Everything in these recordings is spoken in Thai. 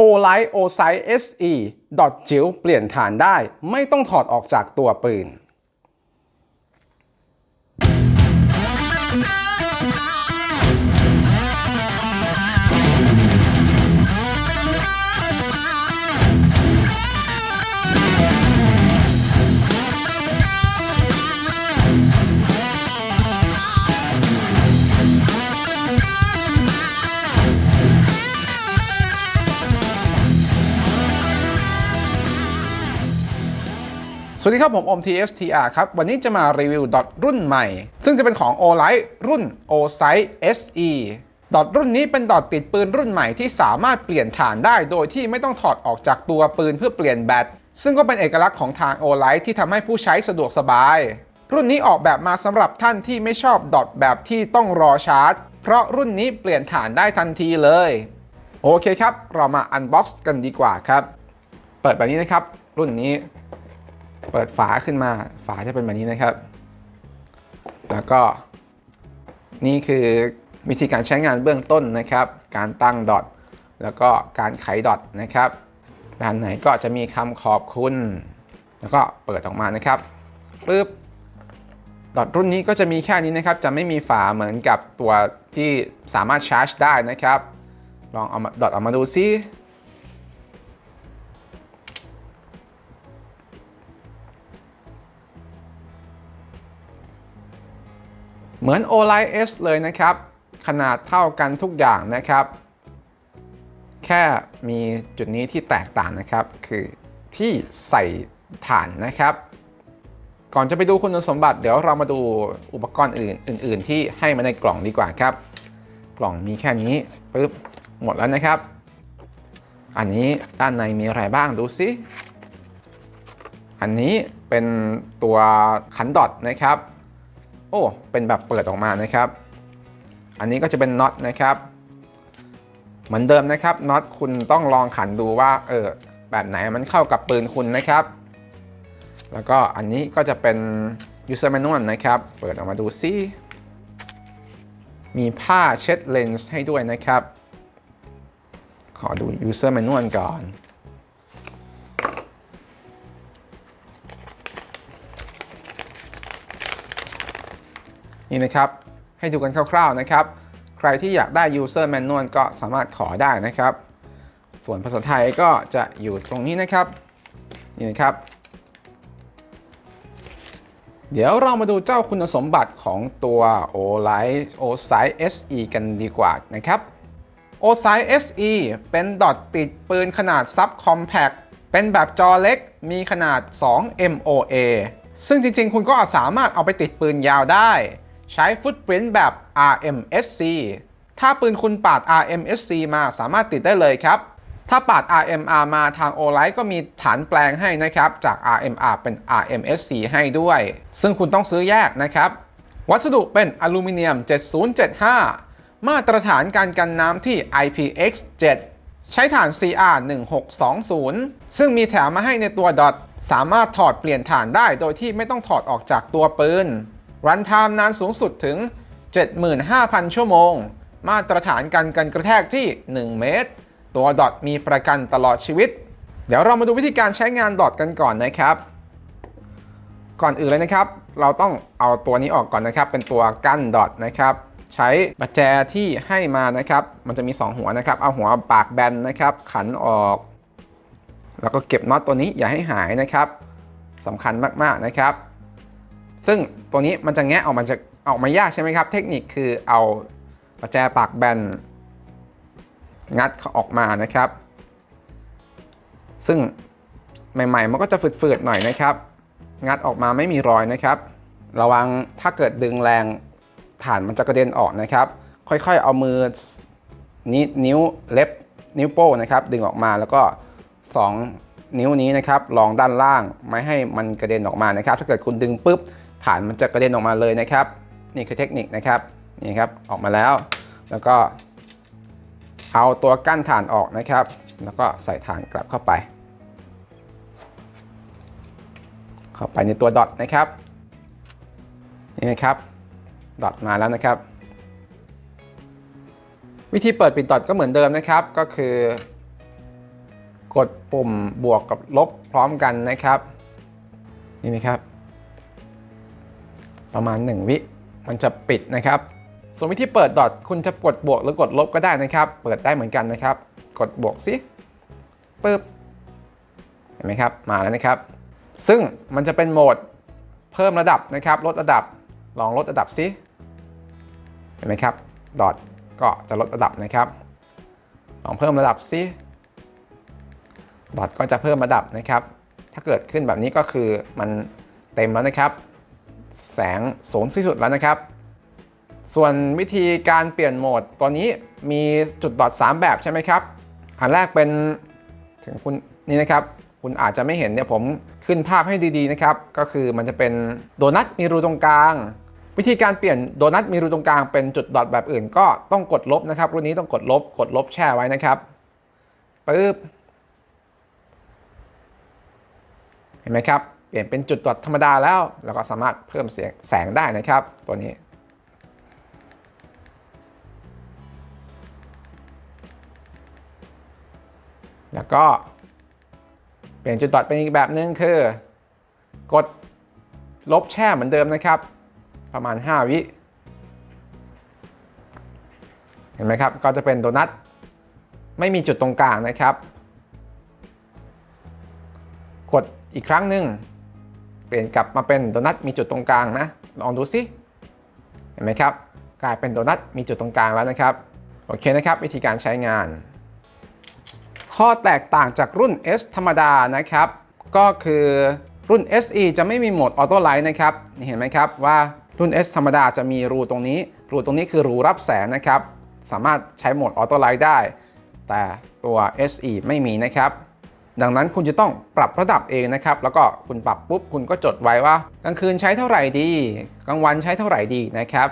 o l i t o s i t e SE ดอทจิ๋วเปลี่ยนฐานได้ ไม่ต้องถอดออกจากตัวปืน สวัสดีครับ ผมอม TSTR ครับ วันนี้จะมารีวิวดอทรุ่นใหม่ ซึ่งจะเป็นของ o l i t รุ่น o s i t e SE ดอทรุ่นนี้เป็นดอทติดปืนรุ่นใหม่ที่สามารถเปลี่ยนฐานได้โดยที่ไม่ต้องถอดออกจากตัวปืนเพื่อเปลี่ยนแบตซึ่งก็เป็นเอกลักษณ์ของทาง o l i t ที่ทำให้ผู้ใช้สะดวกสบาย รุ่นนี้ออกแบบมาสำหรับท่านที่ไม่ชอบดอทแบบที่ต้องรอชาร์จ เพราะรุ่นนี้เปลี่ยนฐานได้ทันทีเลย โอเคครับ เรามาอันบ็อกซ์กันดีกว่าครับ เปิดแบบนี้นะครับ รุ่นนี้ เปิดฝาขึ้นมา ฝาจะเป็นแบบนี้นะครับ แล้วก็นี่คือวิธีการใช้งานเบื้องต้นนะครับ การตั้งดอทแล้วก็การไขดอทนะครับ ด้านไหนก็จะมีคำขอบคุณ แล้วก็เปิดออกมานะครับปึ๊บดอทรุ่นนี้ก็จะมีแค่นี้นะครับ จะไม่มีฝาเหมือนกับตัวที่สามารถชาร์จได้นะครับ ลองเอาดอทออกมาดูซิ เหมือน o l i S เลยนะครับ ขนาดเท่ากันทุกอย่างนะครับ แค่มีจุดนี้ที่แตกต่างนะครับ คือที่ใส่ฐานนะครับ ก่อนจะไปดูคุณสมบัติ เดี๋ยวเรามาดูอุปกรณ์อื่นอื่นๆที่ให้มาในกล่องดีกว่าครับ กล่องมีแค่นี้ปึ๊บหมดแล้วนะครับ อันนี้ด้านในมีอะไรบ้างดูซิอันนี้เป็นตัวขันดอทนะครับ อ้เป็นแบบเปิดออกมานะครับ อันนี้ก็จะเป็นน็อตนะครับเหมือนเดิมนะครับน็อตคุณต้องลองขันดูว่าเออแบบไหนมันเข้ากับปืนคุณนะครับ แล้วก็อันนี้ก็จะเป็น user manual นะครับ เปิดออกมาดูซิมีผ้าเช็ดเลนส์ให้ด้วยนะครับ ขอดู user manual ก่อน นี่นะครับ ให้ดูกันคร่าวๆนะครับ ใครที่อยากได้ user manual ก็สามารถขอได้นะครับ ส่วนภาษาไทยก็จะอยู่ตรงนี้นะครับ นี่นะครับ เดี๋ยวเรามาดูเจ้าคุณสมบัติของตัว o l i t e o s i e SE กันดีกว่านะครับ o s i e SE เป็นดอทติดปืนขนาดซับคอมแพ t เป็นแบบจอเล็กมีขนาด 2 MOA ซึ่งจริงๆ คุณก็สามารถเอาไปติดปืนยาวได้ ใช้ฟุตปรินต์แบบ RMSC ถ้าปืนคุณปาด RMSC มาสามารถติดได้เลยครับ ถ้าปาด RMR มาทาง o l i t ก็มีฐานแปลงให้นะครับ จาก RMR เป็น RMSC ให้ด้วย ซึ่งคุณต้องซื้อแยกนะครับ วัสดุเป็นอลูมิเนียม 7075 มาตรฐานการกันน้ำที่ IPX7 ใช้ฐาน CR 1620 ซึ่งมีแถมมาให้ในตัวดอทสามารถถอดเปลี่ยนฐานได้โดยที่ไม่ต้องถอดออกจากตัวปืน รันไทม์นานสูงสุดถึง 75,000 ชั่วโมง มาตรฐานการกันกระแทกที่ 1 เมตร ตัวดอทมีประกันตลอดชีวิต เดี๋ยวเรามาดูวิธีการใช้งานดอทกันก่อนนะครับ ก่อนอื่นเลยนะครับ เราต้องเอาตัวนี้ออกก่อนนะครับ เป็นตัวกั้นดอทนะครับใช้ประแจที่ให้มานะครับ มันจะมี 2 หัวนะครับ เอาหัวปากแบนนะครับ ขันออก แล้วก็เก็บน็อตตัวนี้อย่าให้หายนะครับสำคัญมากๆนะครับ ซึ่งตัวนี้มันจะแงะออกมาจะออกมายากใช่ไหมครับ เทคนิคคือเอาประแจปากแบนงัดเขาออกมานะครับ ซึ่งใหม่ๆ มันก็จะฝืดๆหน่อยนะครับ งัดออกมาไม่มีรอยนะครับ ระวังถ้าเกิดดึงแรงฐานมันจะกระเด็นออกนะครับ ค่อยๆ เอามือนี้นิ้วเล็บนิ้วโป้นะครับ ดึงออกมาแล้วก็ 2 นิ้วนี้นะครับรองด้านล่างไม่ให้มันกระเด็นออกมานะครับ ถ้าเกิดคุณดึงปุ๊บ ฐานมันจะกระเด็นออกมาเลยนะครับ นี่คือเทคนิคนะครับนี่ครับออกมาแล้ว แล้วก็ เอาตัวกั้นฐานออกนะครับ แล้วก็ใส่ฐานกลับเข้าไป เข้าไปในตัวดอทนะครับนี่นะครับดอทมาแล้วนะครับ วิธีเปิดปิดดอทก็เหมือนเดิมนะครับ ก็คือกดปุ่มบวกกับลบพร้อมกันนะครับ นี่นะครับ ประมาณ 1 วิมันจะปิดนะครับ ส่วนวิธีเปิดดอทคุณจะกดบวกหรือกดลบก็ได้นะครับ เปิดได้เหมือนกันนะครับ กดบวกสิปึ๊บเห็นไหมครับมาแล้วนะครับ ซึ่งมันจะเป็นโหมดเพิ่มระดับนะครับ ลดระดับลองลดระดับสิเห็นไหมครับดอทก็จะลดระดับนะครับ ลองเพิ่มระดับสิดอทก็จะเพิ่มระดับนะครับ ถ้าเกิดขึ้นแบบนี้ก็คือมันเต็มแล้วนะครับ แสงสูงที่สุดแล้วนะครับ ส่วนวิธีการเปลี่ยนโหมดตัวนี้มีจุดดอท3แบบใช่ไหมครับ อันแรกเป็นถึงคุณนี่นะครับ คุณอาจจะไม่เห็นเนี่ยผมขึ้นภาพให้ดีๆนะครับ ก็คือมันจะเป็นโดนัทมีรูตรงกลาง วิธีการเปลี่ยนโดนัทมีรูตรงกลางเป็นจุดดอทแบบอื่น ก็ต้องกดลบนะครับ รุ่นนี้ต้องกดลบกดลบแช่ไว้นะครับปึ๊บเห็นไหมครับ ลี่ยนเป็นจุดดอทธรรมดาแล้ว เราก็สามารถเพิ่มเสียงแสงได้นะครับ ตัวนี้ แล้วก็ เปลี่ยนจุดดอทเป็นอีกแบบนึงคือ กดลบแช่เหมือนเดิมนะครับ ประมาณ 5 วิ เห็นไหมครับ ก็จะเป็นโดนัทไม่มีจุดตรงกลางนะครับ กดอีกครั้งหนึ่ง ลี่ยนกลับมาเป็นโดนัทมีจุดตรงกลางนะ ลองดูสิเห็นไหมครับ กลายเป็นโดนัทมีจุดตรงกลางแล้วนะครับ โอเคนะครับ วิธีการใช้งาน ข้อแตกต่างจากรุ่น S ธรรมดานะครับ ก็คือรุ่น SE จะไม่มีโหมดออโต้ไลท์นะครับ นี่เห็นไหมครับว่ารุ่น S ธรรมดาจะมีรูตรงนี้ รูตรงนี้คือรูรับแสงนะครับ สามารถใช้โหมดออโต้ไลท์ได้ แต่ตัว SE ไม่มีนะครับ ดังนั้นคุณจะต้องปรับระดับเองนะครับ แล้วก็คุณปรับปุ๊บคุณก็จดไว้ว่ากลางคืนใช้เท่าไหร่ดี กลางวันใช้เท่าไหร่ดีนะครับ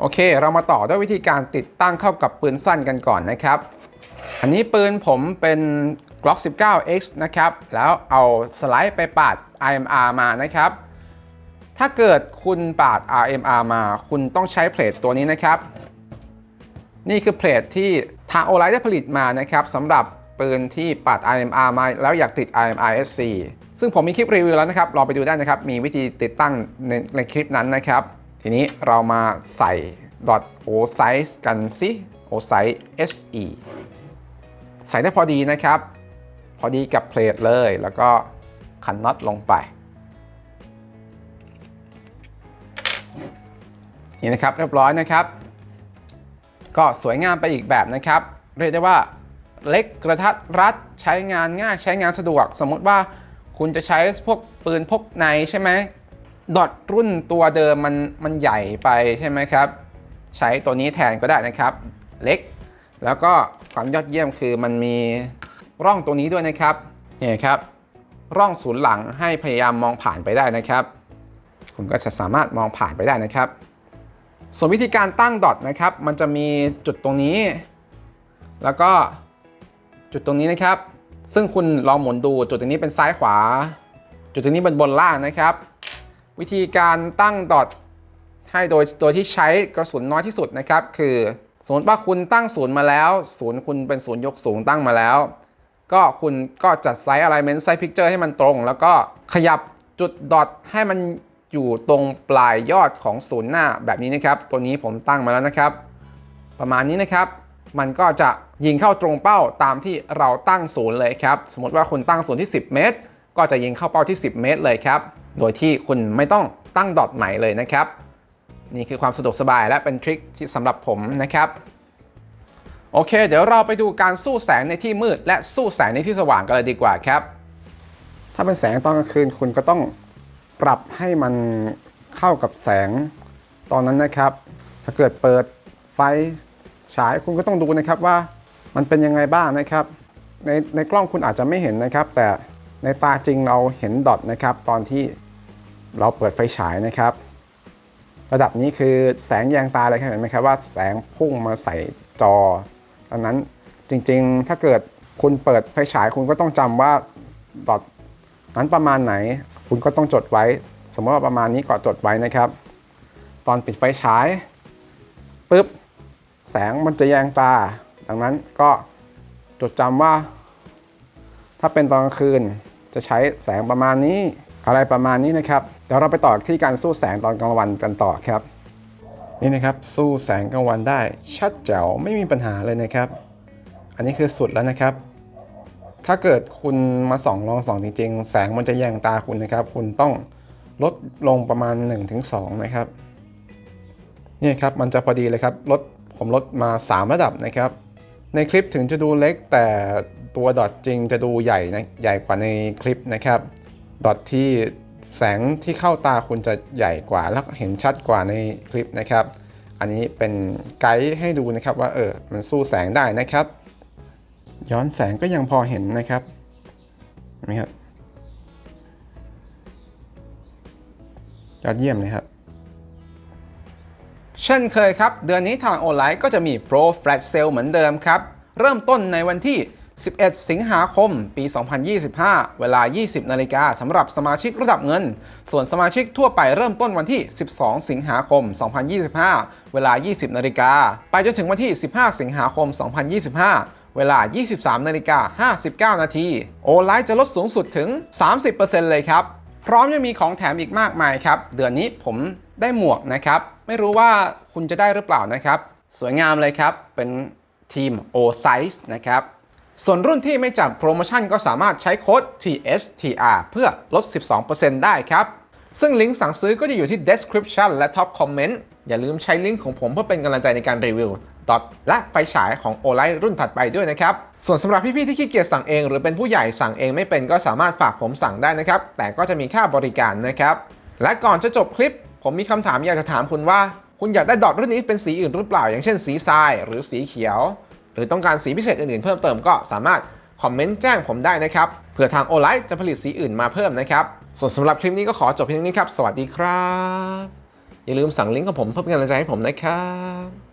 โอเค เรามาต่อด้วยวิธีการติดตั้งเข้ากับปืนสั้นกันก่อนนะครับ อันนี้ปืนผมเป็น Glock 19X นะครับ แล้วเอาสไลด์ไปปาด IMR มานะครับ ถ้าเกิดคุณปาด RMR มา คุณต้องใช้เพลทตัวนี้นะครับ นี่คือเพลทที่ทางโอไลได้ผลิตมานะครับสำหรับ ปืนที่ปาด IMR มาแล้วอยากติด IMR SC ซึ่งผมมีคลิปรีวิวแล้วนะครับลองไปดูได้นะครับ มีวิธีติดตั้งในในคลิปนั้นนะครับ ทีนี้เรามาใส่ .o size กันสิ o size SE ใส่ได้พอดีนะครับ พอดีกับเพลทเลย แล้วก็ขันน็อตลงไป นี่นะครับเรียบร้อยนะครับ ก็สวยงามไปอีกแบบนะครับ เรียกได้ว่า เล็กกระทัดรัดใช้งานง่ายใช้งานสะดวก สมมติว่าคุณจะใช้พวกปืนพกในใช่ไหมดอทรุ่นตัวเดิมมันมันใหญ่ไปใช่ไหมครับ ใช้ตัวนี้แทนก็ได้นะครับ เล็ก แล้วก็ความยอดเยี่ยมคือมันมีร่องตรงนี้ด้วยนะครับนี่ครับ ร่องศูนย์หลังให้พยายามมองผ่านไปได้นะครับ คุณก็จะสามารถมองผ่านไปได้นะครับ ส่วนวิธีการตั้งดอทนะครับ มันจะมีจุดตรงนี้ แล้วก็ จุดตรงนี้นะครับ ซึ่งคุณลองหมุนดูจุดตรงนี้เป็นซ้ายขวา จุดตรงนี้เป็นบนล่างนะครับ วิธีการตั้งดอทให้โดยตัวที่ใช้กระสุนน้อยที่สุดนะครับ คือสมมติว่าคุณตั้งศูนย์มาแล้วศูนย์คุณเป็นศูนย์ยกสูงตั้งมาแล้ว ก็คุณก็จัดไซส์ alignment ไซส์ picture ให้มันตรง แล้วก็ขยับจุดดอทให้มันอยู่ตรงปลายยอดของศูนย์หน้าแบบนี้นะครับ ตัวนี้ผมตั้งมาแล้วนะครับ ประมาณนี้นะครับ มันก็จะยิงเข้าตรงเป้าตามที่เราตั้งศูนย์เลยครับ สมมติว่าคุณตั้งศูนย์ที่ 10 เมตร ก็จะยิงเข้าเป้าที่ 10 เมตรเลยครับ โดยที่คุณไม่ต้องตั้งดอทใหม่เลยนะครับ นี่คือความสะดวกสบายและเป็นทริคที่สำหรับผมนะครับ โอเค เดี๋ยวเราไปดูการสู้แสงในที่มืด และสู้แสงในที่สว่างกันเลยดีกว่าครับ ถ้าเป็นแสงตอนกลางคืนคุณก็ต้องปรับให้มันเข้ากับแสงตอนนั้นนะครับ ถ้าเกิดเปิดไฟ ฉายคุณก็ต้องดูนะครับว่ามันเป็นยังไงบ้างนะครับในในกล้องคุณอาจจะไม่เห็นนะครับ แต่ในตาจริงเราเห็นดอทนะครับตอนที่เราเปิดไฟฉายนะครับ ระดับนี้คือแสงแยงตาเลยครับเห็นไหมครับว่าแสงพุ่งมาใส่จอดังนั้นจริงๆ ถ้าเกิดคุณเปิดไฟฉายคุณก็ต้องจำว่าดอทนั้นประมาณไหน คุณก็ต้องจดไว้ สมมติว่าประมาณนี้ก็จดไว้นะครับ ตอนปิดไฟฉายปุ๊บ แสงมันจะแยงตา ดังนั้นก็จดจำว่า ถ้าเป็นตอนกลางคืนจะใช้แสงประมาณนี้อะไรประมาณนี้นะครับ เดี๋ยวเราไปต่อที่การสู้แสงตอนกลางวันกันต่อครับ นี่นะครับสู้แสงกลางวันได้ชัดแจ๋วไม่มีปัญหาเลยนะครับ อันนี้คือสุดแล้วนะครับ ถ้าเกิดคุณมาส่องลองส่องจริงๆ แสงมันจะแยงตาคุณนะครับ คุณต้องลดลงประมาณ 1-2 นะครับนี่ครับมันจะพอดีเลยครับลด ผมลดมา 3 ระดับนะครับ ในคลิปถึงจะดูเล็กแต่ตัวดอทจริงจะดูใหญ่นะใหญ่กว่าในคลิปนะครับ ดอทที่แสงที่เข้าตาคุณจะใหญ่กว่าแล้วเห็นชัดกว่าในคลิปนะครับ อันนี้เป็นไกด์ให้ดูนะครับว่าเออมันสู้แสงได้นะครับ ย้อนแสงก็ยังพอเห็นนะครับนไหมครับยอดเยี่ยมเลยครับ เช่นเคยครับ เดือนนี้ทางออนไลน์ก็จะมี Pro Flash Sale เหมือนเดิมครับ เริ่มต้นในวันที่ 11 สิงหาคม ปี 2025 เวลา 20 นาฬิกาสำหรับสมาชิกระดับเงิน ส่วนสมาชิกทั่วไปเริ่มต้นวันที่ 12 สิงหาคม 2025 เวลา 20 นาฬิกา ไปจนถึงวันที่ 15 สิงหาคม 2025เวลา 23 นาฬิกา 59 นาที โอไลน์จะลดสูงสุดถึง 30%เลยครับ พร้อมยังมีของแถมอีกมากมายครับ เดือนนี้ผมได้หมวกนะครับ ไม่รู้ว่าคุณจะได้หรือเปล่านะครับ สวยงามเลยครับ เป็นทีม O Size นะครับ ส่วนรุ่นที่ไม่จัดโปรโมชั่นก็สามารถใช้โค้ด TSTR เพื่อลด 12%ได้ครับ ซึ่งลิงก์สั่งซื้อก็จะอยู่ที่ description และ top comment อย่าลืมใช้ลิงก์ของผมเพื่อเป็นกำลังใจในการรีวิวดอทและไฟฉายของ o l i รุ่นถัดไปด้วยนะครับ ส่วนสำหรับพี่ๆที่ขี้เกียจสั่งเอง หรือเป็นผู้ใหญ่สั่งเองไม่เป็นก็สามารถฝากผมสั่งได้นะครับ แต่ก็จะมีค่าบริการนะครับ และก่อนจะจบคลิป ผมมีคำถามอยากจะถามคุณว่า คุณอยากได้ดอทรุ่นนี้เป็นสีอื่นหรือเปล่า อย่างเช่นสีทราย หรือสีเขียว หรือต้องการสีพิเศษอื่นๆเพิ่มเติมก็สามารถคอมเมนต์แจ้งผมได้นะครับเผื่อทางโอไลจะผลิตสีอื่นมาเพิ่มนะครับส่วนสำหรับคลิปนี้ก็ขอจบเพียงนี้ครับ สวัสดีครับ อย่าลืมสั่งลิงก์ของผมเพื่อเป็นกำลังใจให้ผมนะครับ